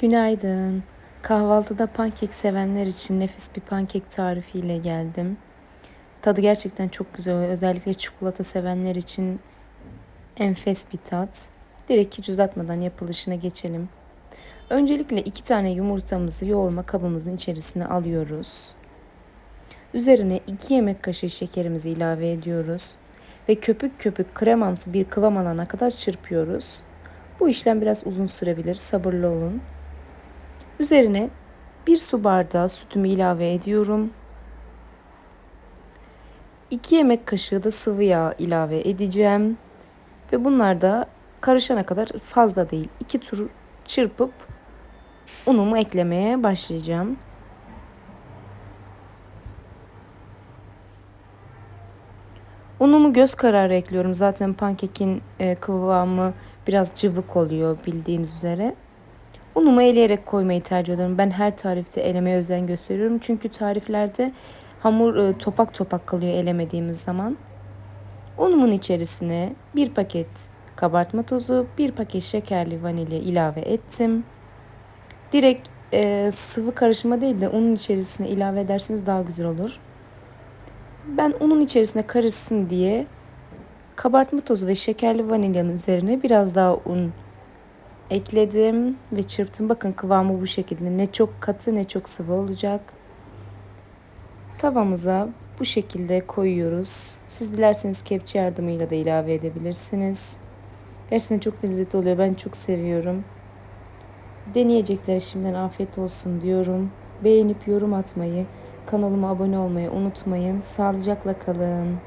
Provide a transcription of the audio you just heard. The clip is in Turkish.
Günaydın. Kahvaltıda pankek sevenler için nefis bir pankek tarifiyle geldim. Tadı gerçekten çok güzel oluyor. Özellikle çikolata sevenler için enfes bir tat. Direkt hiç uzatmadan yapılışına geçelim. Öncelikle iki tane yumurtamızı yoğurma kabımızın içerisine alıyoruz. Üzerine iki yemek kaşığı şekerimizi ilave ediyoruz. Ve köpük köpük kremamsı bir kıvam alana kadar çırpıyoruz. Bu işlem biraz uzun sürebilir. Sabırlı olun. Üzerine bir su bardağı sütümü ilave ediyorum. 2 yemek kaşığı da sıvı yağ ilave edeceğim. Ve bunlar da karışana kadar fazla değil. 2 tur çırpıp unumu eklemeye başlayacağım. Unumu göz kararı ekliyorum. Zaten pankekin e, kıvamı biraz cıvık oluyor bildiğiniz üzere. Unumu eleyerek koymayı tercih ediyorum. Ben her tarifte elemeye özen gösteriyorum. Çünkü tariflerde hamur e, topak topak kalıyor elemediğimiz zaman. Unumun içerisine bir paket kabartma tozu, bir paket şekerli vanilya ilave ettim. Direkt e, sıvı karışıma değil de unun içerisine ilave ederseniz daha güzel olur. Ben unun içerisine karışsın diye kabartma tozu ve şekerli vanilyanın üzerine biraz daha un ekledim ve çırptım. Bakın kıvamı bu şekilde. Ne çok katı ne çok sıvı olacak. Tavamıza bu şekilde koyuyoruz. Siz dilerseniz kepçe yardımıyla da ilave edebilirsiniz. Gerçekten çok lezzetli oluyor. Ben çok seviyorum. Deneyeceklere şimdiden afiyet olsun diyorum. Beğenip yorum atmayı, kanalıma abone olmayı unutmayın. Sağlıcakla kalın.